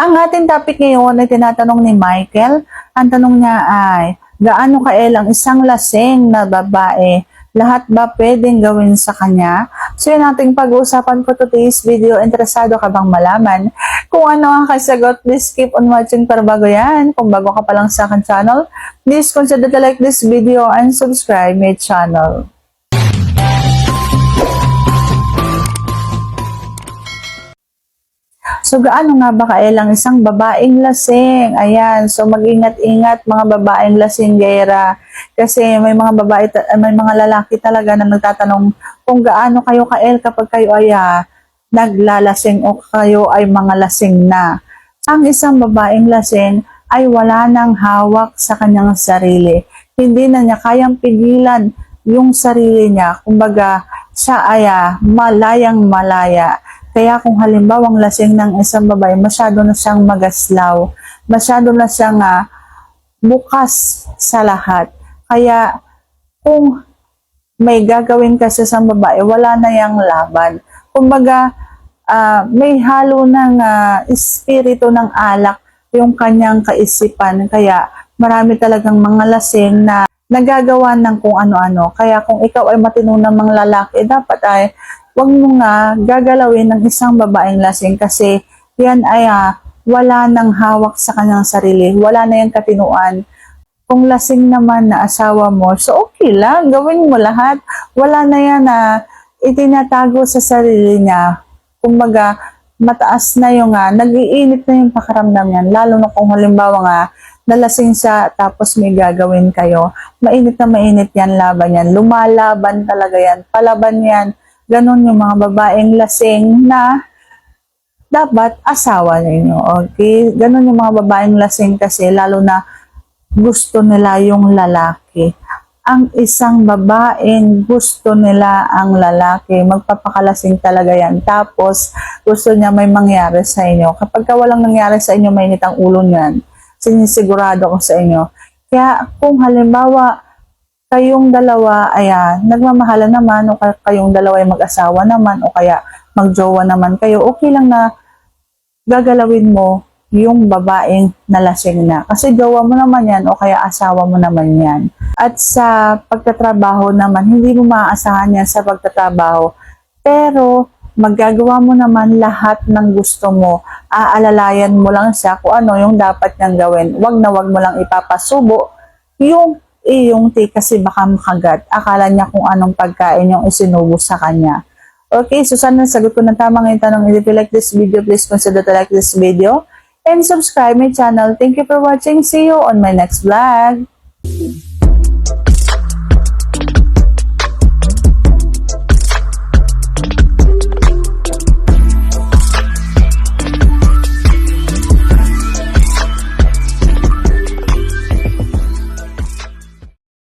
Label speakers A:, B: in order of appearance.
A: Ang ating topic ngayon ay tinatanong ni Michael. Ang tanong niya ay, gaano kael ang isang lasing na babae? Lahat ba pwedeng gawin sa kanya? So yun ating pag-uusapan ko today's video. Interesado ka bang malaman kung ano ang kasagot? Please keep on watching para bago yan. Kung bago ka pa lang sa akin channel, please consider to like this video and subscribe my channel. So, gaano nga ba kailang isang babaeng lasing? Ayan, so mag-ingat-ingat mga babaeng lasinggera. Kasi may mga babae, ta- may mga lalaki talaga na nagtatanong kung gaano kayo kael kapag kayo ay ah, naglalasing o kayo ay mga lasing na. Ang isang babaeng lasing ay wala nang hawak sa kanyang sarili. Hindi na niya kayang pigilan yung sarili niya. Kumbaga, siya ay ah, malayang malaya. Kaya kung halimbawa ang lasing ng isang babae, masyado na siyang magaslaw, masyado na siyang ah, bukas sa lahat. Kaya kung may gagawin ka sa isang babae, wala na yung laban. Kumbaga, ah, may halo ng ah, espiritu ng alak yung kanyang kaisipan. Kaya marami talagang mga lasing na nagagawa ng kung ano-ano. Kaya kung ikaw ay matinunang mga lalaki, dapat ay wag mo nga gagalawin ng isang babaeng lasing kasi yan ay ah, wala nang hawak sa kanyang sarili, wala na yung katinuan. Kung lasing naman na asawa mo, so okay lang, gawin mo lahat. Wala na yan na itinatago sa sarili niya. Kumbaga, mataas na yung nga, nag-iinit na yung pakaramdam niyan. Lalo na kung halimbawa nga, nalasing siya tapos may gagawin kayo. Mainit na mainit yan, laban yan. Lumalaban talaga yan. Palaban yan. Ganon yung mga babaeng lasing na dapat asawa ninyo. Okay? Ganon yung mga babaeng lasing kasi lalo na gusto nila yung lalaki. Ang isang babaeng gusto nila ang lalaki, magpapakalasing talaga yan. Tapos, gusto niya may mangyari sa inyo. Kapag ka walang nangyari sa inyo, mainit ang ulo niyan. Sinisigurado ko sa inyo. Kaya kung halimbawa, kayong dalawa ay ah, nagmamahalan naman o kayong dalawa ay mag-asawa naman o kaya magjowa naman kayo, okay lang na gagalawin mo yung babaeng nalasing na. Kasi jowa mo naman yan o kaya asawa mo naman yan. At sa pagtatrabaho naman, hindi mo maaasahan yan sa pagtatrabaho. Pero magagawa mo naman lahat ng gusto mo. Aalalayan mo lang siya kung ano yung dapat niyang gawin. Wag na wag mo lang ipapasubo yung iyong tea kasi baka makagat. Akala niya kung anong pagkain yung isinubo sa kanya. Okay, so sana nasagot ko ng tama ngayon tanong. If you like this video, please consider to like this video and subscribe my channel. Thank you for watching. See you on my next vlog.